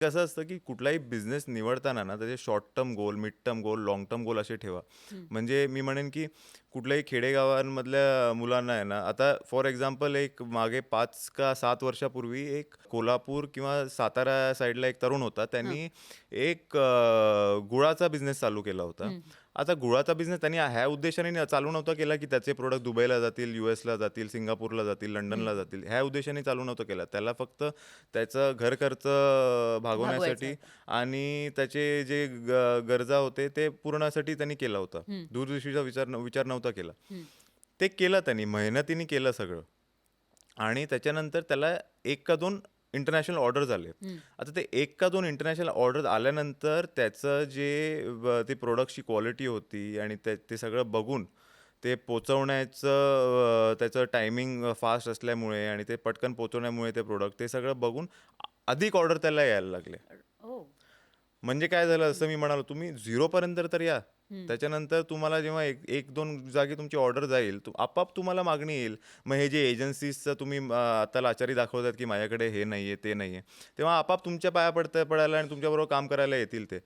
कसं असतं की कुठलाही बिझनेस निवडताना ना त्याचे short term goal mid term goal long term goal असे ठेवा. म्हणजे मी म्हणेन की कुठल्याही खेडेगावांमधल्या मुलांना आहे ना आता फॉर एक्झाम्पल एक मागे पाच का सात वर्षापूर्वी एक कोल्हापूर किंवा सातारा साईडला एक तरुण होता. त्यांनी एक गुळाचा बिझनेस चालू केला होता. आता गुळाचा बिझनेस त्यांनी ह्या उद्देशाने चालू नव्हता केला की त्याचे प्रोडक्ट दुबईला जातील युएसला जातील सिंगापूरला जातील लंडनला जातील. ह्या उद्देशाने चालू नव्हतं केला. त्याला फक्त त्याचं घर खर्च भागवण्यासाठी आणि त्याचे जे गरजा होते ते पूर्णासाठी त्यांनी केला होता. दूरदृष्टीचा विचार विचार नव्हता केला. ते केलं त्यांनी मेहनतीने केलं सगळं. आणि त्याच्यानंतर त्याला एक का दोन इंटरनॅशनल ऑर्डर झाले आता ते एक का दोन इंटरनॅशनल ऑर्डर आल्यानंतर त्याचं जे ते प्रोडक्टची क्वालिटी होती आणि ते सगळं बघून ते पोचवण्याचं त्याचं टायमिंग फास्ट असल्यामुळे आणि ते पटकन पोचवण्यामुळे ते प्रोडक्ट ते सगळं बघून अधिक ऑर्डर त्याला यायला लागले. हो. म्हणजे काय झालं? असं मी म्हणालो तुम्ही झिरो पर्यंत तर या. त्याच्यानंतर तुम्हाला जेव्हा एक एक दोन जागी तुमची ऑर्डर जाईल तु- आपाप तुम्हाला मागणी येईल. मग हे जे एजन्सीजचं तुम्ही आता लाचारी दाखवतात की माझ्याकडे हे नाही आहे ते नाही आहे तेव्हा आपाप तुमच्या पाया पडत पडायला आणि तुमच्याबरोबर काम करायला येतील ते.